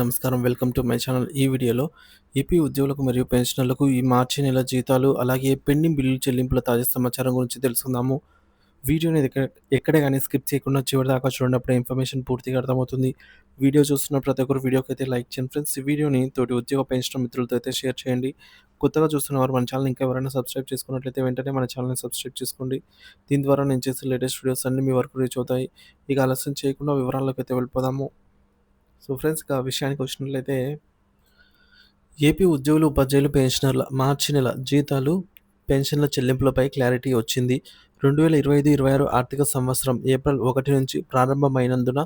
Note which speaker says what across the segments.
Speaker 1: నమస్కారం. Welcome to my channel. ఈ వీడియోలో ఏపీ ఉద్యోగులకు మరియు పెన్షనర్లకు ఈ మార్చి నెల జీతాలు అలాగే పెండింగ్ బిల్లులు చెల్లింపుల తాజా సమాచారం గురించి తెలుసుకుందాము. వీడియోని ఎక్కడ ఎక్కడే కానీ స్కిప్ చేయకుండా చివరి దాకా చూడనప్పుడు ఇన్ఫర్మేషన్ పూర్తిగా అర్థమవుతుంది. వీడియో చూస్తున్న ప్రతి ఒక్కరు వీడియోకి అయితే లైక్ చేయండి ఫ్రెండ్స్. ఈ వీడియోని తోటి ఉద్యోగ పెన్షన్ మిత్రులతో అయితే షేర్ చేయండి. కొత్తగా చూస్తున్న వారు మన ఛానల్ ఇంకా ఎవరైనా సబ్స్క్రైబ్ చేసుకున్నట్లయితే వెంటనే మన ఛానల్ని సబ్స్క్రైబ్ చేసుకోండి. దీని ద్వారా నేను చేసే లేటెస్ట్ వీడియోస్ అన్ని మీ వరకు రీచ్ అవుతాయి. ఇక ఆలస్యం చేయకుండా వివరాల్లోకి అయితే వెళ్ళిపోదాము. సో ఫ్రెండ్స్ ఆ విషయానికి వచ్చినట్లయితే ఏపీ ఉద్యోగులు ఉపాధ్యాయులు పెన్షనర్ల మార్చి నెల జీతాలు పెన్షన్ల చెల్లింపులపై క్లారిటీ వచ్చింది. రెండు వేల ఇరవై ఐదు ఇరవై ఆరు ఆర్థిక సంవత్సరం ఏప్రిల్ ఒకటి నుంచి ప్రారంభమైనందున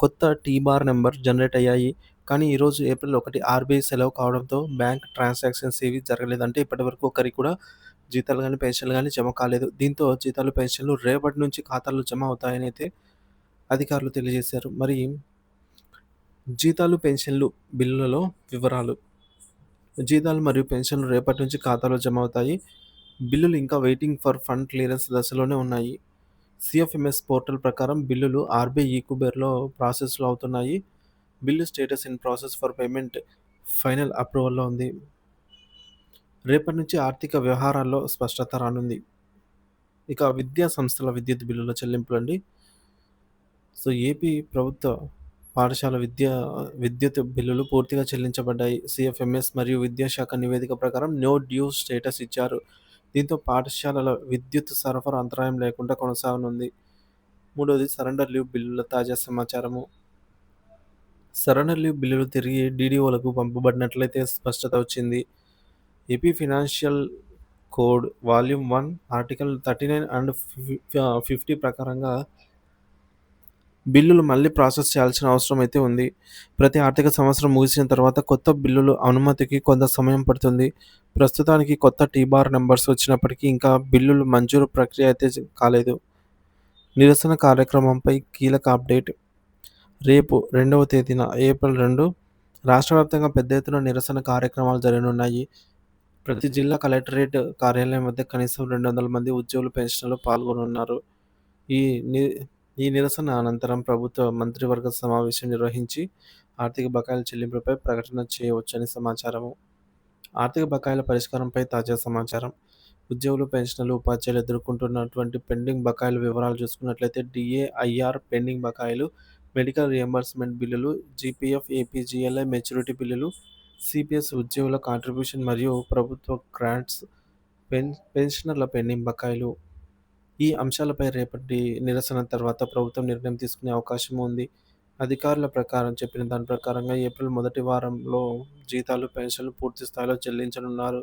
Speaker 1: కొత్త టీ బార్ నెంబర్ జనరేట్ అయ్యాయి. కానీ ఈరోజు ఏప్రిల్ ఒకటి ఆర్బీఐ సెలవు కావడంతో బ్యాంక్ ట్రాన్సాక్షన్స్ ఏవి జరగలేదంటే ఇప్పటివరకు ఒకరికి కూడా జీతాలు కానీ పెన్షన్లు కానీ జమ కాలేదు. దీంతో జీతాలు పెన్షన్లు రేపటి నుంచి ఖాతాల్లో జమ అవుతాయని అయితే అధికారులు తెలియజేశారు. మరి జీతాలు పెన్షన్లు బిల్లులలో వివరాలు. జీతాలు మరియు పెన్షన్లు రేపటి నుంచి ఖాతాలో జమ అవుతాయి. బిల్లులు ఇంకా వెయిటింగ్ ఫర్ ఫండ్ క్లియరెన్స్ దశలోనే ఉన్నాయి. సిఎఫ్ఎంఎస్ పోర్టల్ ప్రకారం బిల్లులు ఆర్బీఐ ఈకుబేర్లో ప్రాసెస్లో అవుతున్నాయి. Bill status in process for payment final అప్రూవల్లో ఉంది. రేపటి నుంచి ఆర్థిక వ్యవహారాల్లో స్పష్టత రానుంది. ఇక విద్యా సంస్థల విద్యుత్ బిల్లుల చెల్లింపులు అండి సో ఏపీ ప్రభుత్వ పాఠశాల విద్య విద్యుత్ బిల్లులు పూర్తిగా చెల్లించబడ్డాయి. సిఎఫ్ఎంఎస్ మరియు విద్యాశాఖ నివేదిక ప్రకారం నో డ్యూ స్టేటస్ ఇచ్చారు. దీంతో పాఠశాలల విద్యుత్ సరఫరా అంతరాయం లేకుండా కొనసాగనుంది. మూడవది సరెండర్ లీవ్ బిల్లుల తాజా సమాచారము. సరెండర్ లీవ్ బిల్లులు తిరిగి డీడీఓలకు పంపబడినట్లయితే స్పష్టత వచ్చింది. AP financial code volume one article thirty nine and fifty ప్రకారంగా బిల్లులు మళ్ళీ ప్రాసెస్ చేయాల్సిన అవసరం అయితే ఉంది. ప్రతి ఆర్థిక సంవత్సరం ముగిసిన తర్వాత కొత్త బిల్లులు అనుమతికి కొంత సమయం పడుతుంది. ప్రస్తుతానికి కొత్త టీబార్ నెంబర్స్ వచ్చినప్పటికీ ఇంకా బిల్లులు మంజూరు ప్రక్రియ అయితే కాలేదు. నిరసన కార్యక్రమంపై కీలక అప్డేట్. రేపు రెండవ తేదీన ఏప్రిల్ రెండు రాష్ట్ర వ్యాప్తంగా పెద్ద ఎత్తున నిరసన కార్యక్రమాలు జరగనున్నాయి. ప్రతి జిల్లా కలెక్టరేట్ కార్యాలయం వద్ద కనీసం రెండు వందల మంది ఉద్యోగులు పెన్షన్లు పాల్గొనున్నారు. ఈ ఈ నిరసన అనంతరం ప్రభుత్వ మంత్రివర్గ సమావేశం నిర్వహించి ఆర్థిక బకాయిల చెల్లింపులపై ప్రకటన చేయవచ్చని సమాచారము. ఆర్థిక బకాయిల పరిష్కారంపై తాజా సమాచారం. ఉద్యోగులు పెన్షన్లు ఉపాధ్యాయులు ఎదుర్కొంటున్నటువంటి పెండింగ్ బకాయిల వివరాలు చూసుకున్నట్లయితే డిఏఐఆర్ పెండింగ్ బకాయిలు మెడికల్ రియంబర్స్మెంట్ బిల్లులు జీపీఎఫ్ ఏపీజీఎల్ఐ మెచ్యూరిటీ బిల్లులు సిపిఎస్ ఉద్యోగుల కాంట్రిబ్యూషన్ మరియు ప్రభుత్వ గ్రాంట్స్ పెన్ పెన్షనర్ల పెండింగ్ బకాయిలు. ఈ అంశాలపై రేపటి నిరసన తర్వాత ప్రభుత్వం నిర్ణయం తీసుకునే అవకాశం ఉంది. అధికారుల ప్రకారం చెప్పిన దాని ప్రకారంగా ఏప్రిల్ మొదటి వారంలో జీతాలు పెన్షన్లు పూర్తి స్థాయిలో చెల్లించనున్నారు.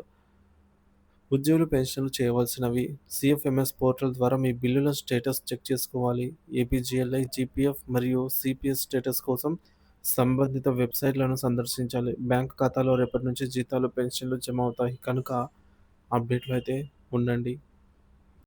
Speaker 1: ఉద్యోగులు పెన్షన్లు చేయవలసినవి. సిఎఫ్ఎంఎస్ పోర్టల్ ద్వారా మీ బిల్లుల స్టేటస్ చెక్ చేసుకోవాలి. ఏపీజీఎల్ఐ జీపీఎఫ్ మరియు సిపిఎస్ స్టేటస్ కోసం సంబంధిత వెబ్సైట్లను సందర్శించాలి. బ్యాంక్ ఖాతాలో రేపటి నుంచి జీతాలు పెన్షన్లు జమ అవుతాయి. కనుక అప్డేట్లు అయితే ఉండండి.